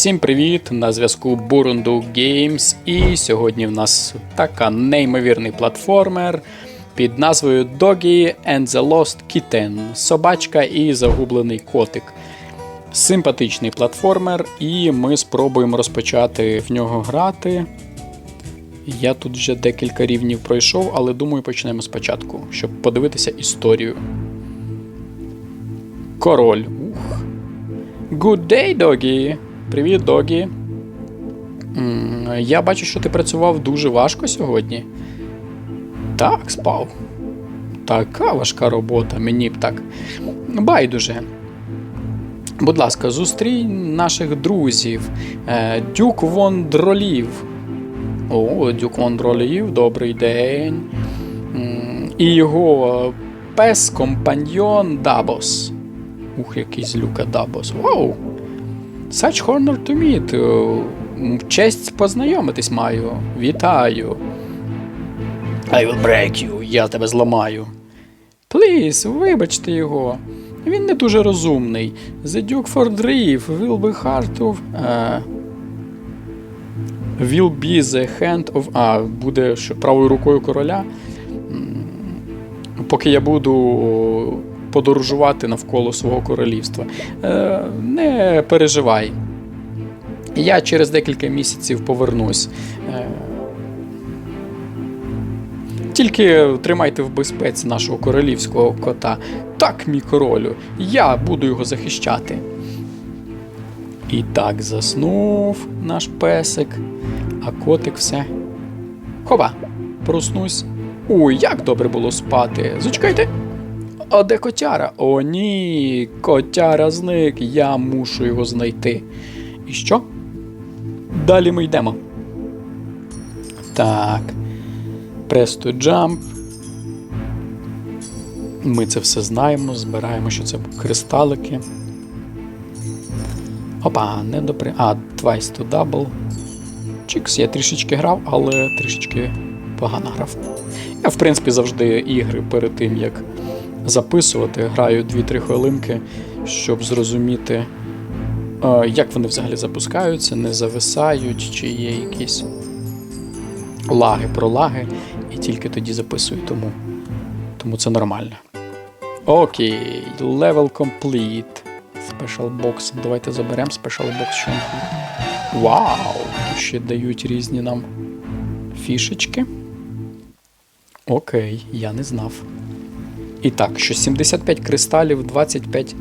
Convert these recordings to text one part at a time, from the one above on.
Всім привіт! На зв'язку Бурунду Games. І сьогодні в нас така неймовірний платформер під назвою Doggy and the Lost Kitten. Собачка і загублений котик. Симпатичний платформер, і ми спробуємо розпочати в нього грати. Я тут вже декілька рівнів пройшов, але думаю, почнемо спочатку, щоб подивитися історію. Король. Ух. Good day, Догі. Привіт, Догі. Я бачу, що ти працював дуже важко сьогодні. Так, спав. Така важка робота, мені б так. Байдуже. Будь ласка, зустрій наших друзів. Е, Дюк Вон Дролів. О, Дюк Вон Дролів, добрий день. І його пес компаньйон Дабос. Ух, який злюка Дабос. Воу! Such honor to meet. Честь познайомитись маю. Вітаю. I will break you. Я тебе зламаю. Please, вибачте його. Він не дуже розумний. The Duke for Drive will be hard of... е, will be the hand of... А, буде що, правою рукою короля. Поки я буду подорожувати навколо свого королівства. Е, не переживай. Я через декілька місяців повернусь. Е, Тільки тримайте в безпеці нашого королівського кота. Так, мій королю, я буду його захищати. І так заснув наш песик, а котик все. Хова, проснусь. Ой, як добре було спати. Зачекайте. А де котяра? О, ні, котяра зник, я мушу його знайти. І що? Далі ми йдемо. Так. To jump. Ми це все знаємо, збираємо, що це кристалики. Опа, не допри. А, twice to double. Чікс, я трішечки грав, але трішечки погано грав. Я, в принципі, завжди ігри перед тим, як записувати, граю 2-3 хвилинки, щоб зрозуміти, як вони взагалі запускаються, не зависають, чи є якісь лаги про лаги, і тільки тоді записую, тому, тому це нормально. Окей, level complete. Special box. Давайте заберемо special box. Вау! Тут ще дають різні нам фішечки. Окей, я не знав. І так, що 75 кристалів 25.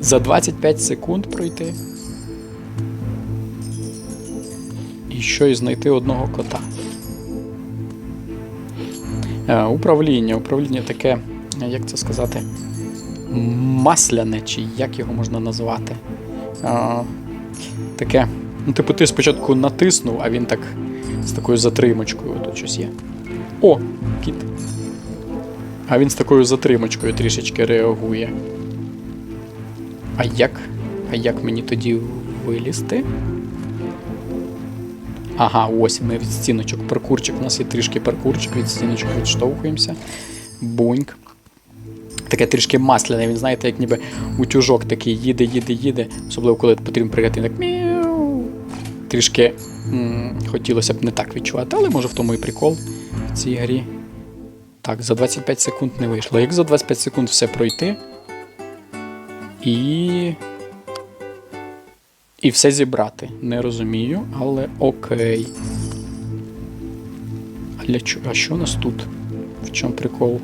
За 25 секунд пройти. І що і знайти одного кота. Е, управління. Управління таке, як це сказати, масляне, чи як його можна назвати. Е, таке. Ну, типу, ти спочатку натиснув, а він так з такою затримочкою тут щось є. О, кіт. А він з такою затримочкою трішечки реагує. А як? А як мені тоді вилізти? Ага, ось ми від стіночок. Паркурчик. У нас є трішки паркурчик, від стіночок відштовхуємося. Буньк. Таке трішки масляне, він, знаєте, як ніби утюжок такий їде, їде, їде. Особливо, коли потрібно пригати, так мяу. Трішки м- хотілося б не так відчувати, але може в тому і прикол в цій грі. Так, за 25 секунд не вийшло. Як за 25 секунд все пройти. І. І все зібрати. Не розумію, але окей. А для чого? А що у нас тут? В чому прикол?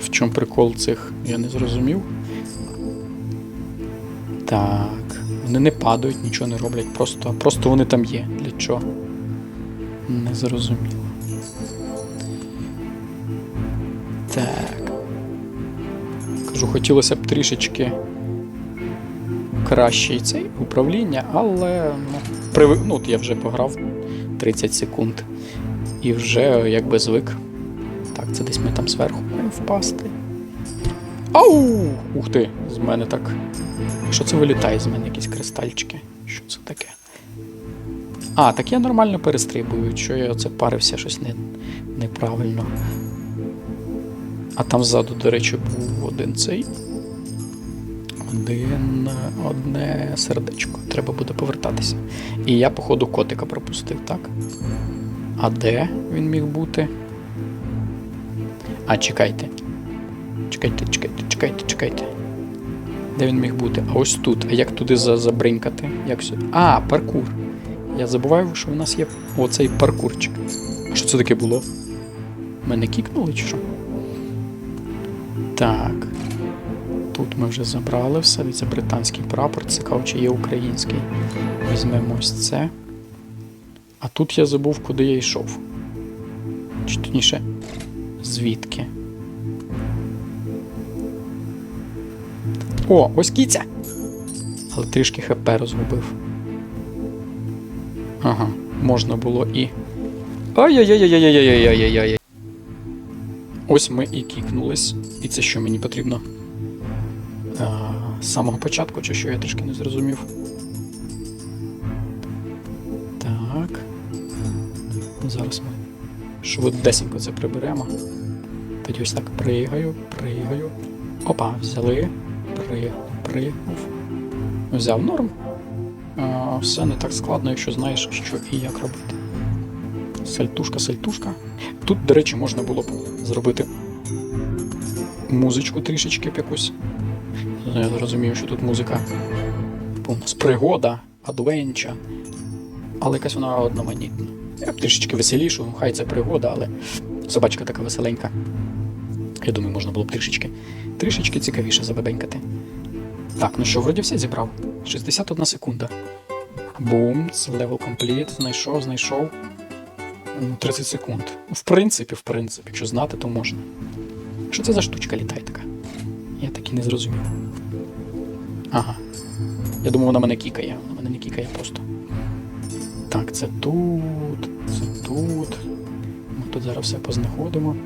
В чому прикол цих? Я не зрозумів. Так. Вони не падають, нічого не роблять. Просто, просто вони там є. Для чого? Не зрозуміло. Кажу, хотілося б трішечки краще цей управління, але ну, привик, ну, я вже пограв 30 секунд і вже якби звик. Так, це десь ми там зверху маємо впасти. Ау! Ух ти! З мене так. Що це вилітає з мене якісь кристальчики? Що це таке? А, так я нормально перестрибую, що я оце парився щось не, неправильно. А там ззаду, до речі, був один цей. Один, одне сердечко. Треба буде повертатися. І я, походу, котика пропустив, так? А де він міг бути? А, чекайте. Чекайте, чекайте, чекайте, чекайте. Де він міг бути? А ось тут. А як туди за- забринькати? Як сюди? А, паркур. Я забуваю, що в нас є оцей паркурчик. А що це таке було? Мене кікнули чи що? Так. Тут ми вже забрали все. Це британський прапор. Цікаво, чи є український. Візьмемо ось це. А тут я забув, куди я йшов. Чи точніше, звідки. О, ось кіця! Але трішки хп розгубив. Ага, можна було і. Ай-яй-яй-яй-яй-яй-яй-яй-яй. Ось ми і кікнулись. І це що мені потрібно? А, з самого початку, чи що я трішки не зрозумів. Так. Зараз ми швидесенько це приберемо. Тоді ось так пригаю, пригаю. Опа, взяли. При, пригнув. Взяв норм. А, все не так складно, якщо знаєш, що і як робити. Сальтушка, сальтушка. Тут, до речі, можна було б зробити музичку трішечки б якусь. Я розумію, що тут музика типу, у нас пригода, адвенча. Але якась вона одноманітна. Я б трішечки веселішу, хай це пригода, але собачка така веселенька. Я думаю, можна було б трішечки, трішечки цікавіше забебенькати. Так, ну що, вроді все зібрав. 61 секунда. Бум, level complete, знайшов, знайшов. М, 30 секунд. В принципі, в принципі, якщо знати, то можна. Що це за штучка літає така? Я так і не зрозумів. Ага. Я думав, вона мене кікає, вона мене не кікає просто. Так, це тут, це тут. Ми тут зараз все познаходимо.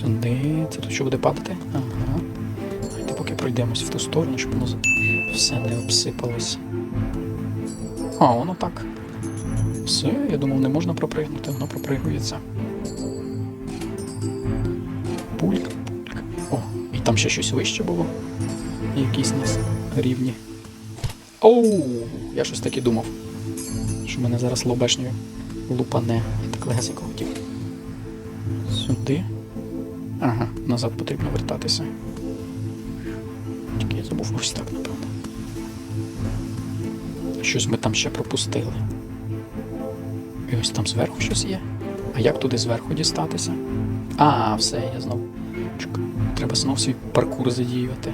Сюди. Це тут що буде падати? Ага. Давайте поки пройдемось в ту сторону, щоб воно все не обсипалось. А, воно так. Все, я думав, не можна пропригнути, воно пропригується. Пулька, пулька. О, і там ще щось вище було. Якісь у нас рівні. Оу, я щось таки думав. Що мене зараз лобешньою лупане. Я так легесенько хотів. Сюди. Ага, назад потрібно вертатися. Тільки я забув ось так, напевно. Щось ми там ще пропустили. І ось там зверху щось є. А як туди зверху дістатися? А, все, я знов. Чек, Треба знов свій паркур задіювати.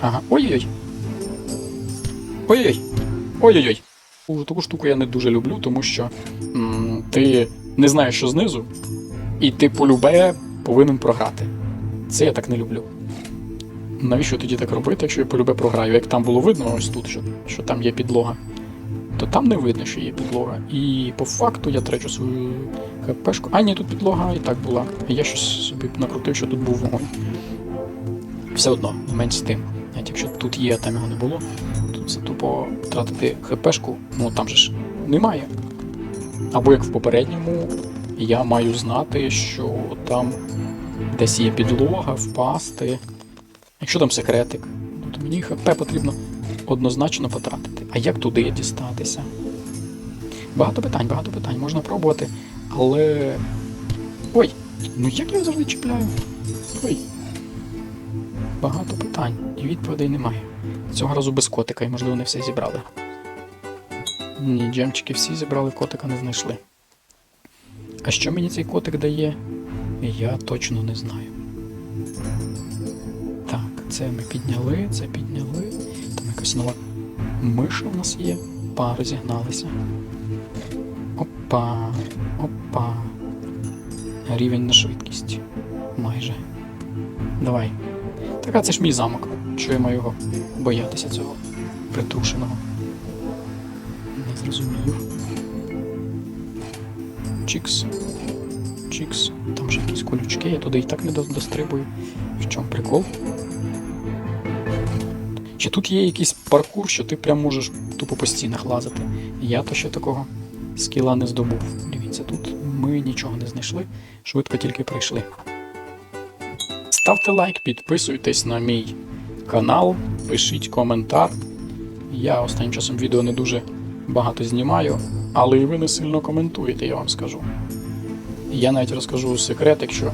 Ага. Ой-ой-ой. Ой-ой. Ой-ой-ой. У, Таку штуку я не дуже люблю, тому що м, ти не знаєш, що знизу, і ти полюбе повинен програти. Це я так не люблю. Навіщо тоді так робити, якщо я полюбе програю? Як там було видно, ось тут, що, що там є підлога, то там не видно, що є підлога. І по факту я трачу свою хпшку. А, ні, тут підлога і так була. Я щось собі накрутив, що тут був вогонь. Все одно, менш з тим. Навіть якщо тут є, а там його не було, тут це тупо втратити хпшку, ну там же ж немає. Або як в попередньому, я маю знати, що там десь є підлога, впасти. Якщо там секретик, то мені ХП потрібно однозначно потратити. А як туди дістатися? Багато питань, багато питань. Можна пробувати, але. Ой! Ну як я завжди чіпляю? Ой. Багато питань і відповідей немає. Цього разу без котика, і можливо не все зібрали. Ні, джемчики всі зібрали, котика не знайшли. А що мені цей котик дає, я точно не знаю. Так, це ми підняли, це підняли. Там якась нова миша у нас є. Па, розігналися. Опа, опа. Рівень на швидкість. Майже. Давай. Так, а це ж мій замок. Що я маю його боятися цього притрушеного? Не зрозумів. Чікс. Чікс. Там же якісь колючки, я туди і так не дострибую. В чому прикол? Чи тут є якийсь паркур, що ти прям можеш тупо по стінах лазити? Я то ще такого скіла не здобув. Дивіться, тут ми нічого не знайшли, швидко тільки прийшли. Ставте лайк, підписуйтесь на мій канал, пишіть коментар. Я останнім часом відео не дуже багато знімаю, але і ви не сильно коментуєте, я вам скажу. Я навіть розкажу секрет, якщо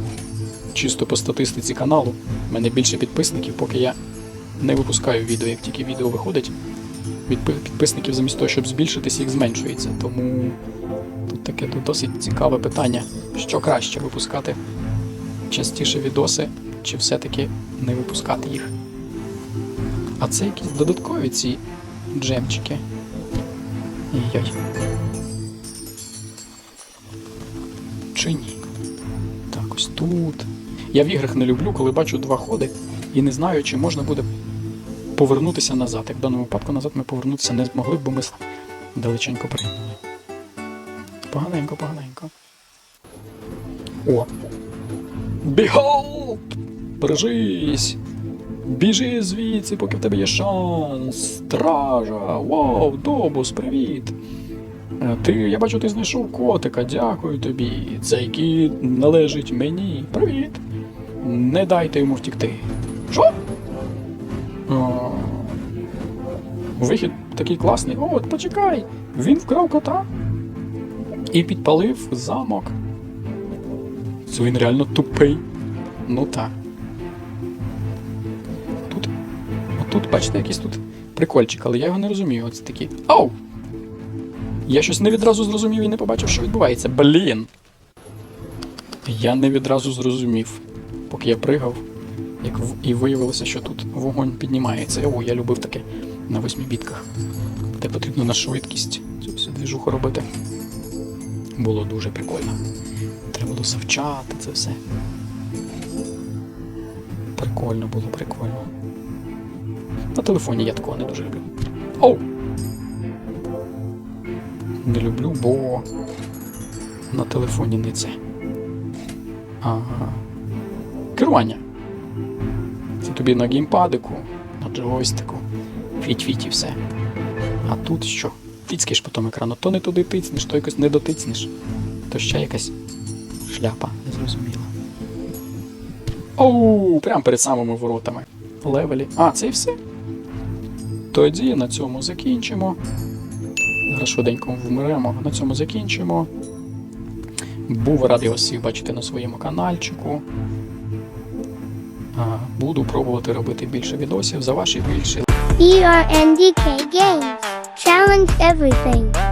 чисто по статистиці каналу, в мене більше підписників, поки я не випускаю відео. Як тільки відео виходить, відпи- підписників замість того, щоб збільшитись, їх зменшується. Тому тут таке тут досить цікаве питання, що краще випускати частіше відоси, чи все-таки не випускати їх. А це якісь додаткові ці джемчики. Ой-ой. Чи ні? Так, ось тут. Я в іграх не люблю, коли бачу два ходи і не знаю, чи можна буде повернутися назад. Як в даному випадку назад ми повернутися не змогли, бо ми далеченько прийняли. Поганенько, поганенько. О! Behold! Бережись! Біжи звідси, поки в тебе є шанс. Стража! Вау, Добус, привіт! Е, Ти, я бачу, ти знайшов котика, дякую тобі. Цей кіт належить мені. Привіт! Не дайте йому втікти. Вихід такий класний. О, от почекай! Він вкрав кота і підпалив замок. Це він реально тупий. Ну так. Тут. Отут, бачите, якийсь тут прикольчик, але я його не розумію. Оце такий. Ау! Я щось не відразу зрозумів і не побачив, що відбувається. Блін. Я не відразу зрозумів, поки я пригав, як і виявилося, що тут вогонь піднімається. О, я любив таке на восьмі бітках. Де потрібно на швидкість цю всю двіжуху робити. Було дуже прикольно. Треба було завчати це все. Прикольно було, прикольно. На телефоні я такого не дуже люблю. Оу! Не люблю, бо на телефоні не це. Ага. Керування. Тобі на геймпадику, на джойстику. Фіть-фіть і все. А тут що? Тицькаєш по тому екрану. То не туди тицнеш, то якось не дотицнеш. То ще якась шляпа, незрозуміла. Оу, прямо перед самими воротами. Левелі. А, це і все. Тоді на цьому закінчимо. Зараз швиденько вмремо. На цьому закінчимо. Був радий вас всіх бачити на своєму каналчику. Буду пробувати робити більше відосів за ваші більше. BRNDK Games. Challenge everything.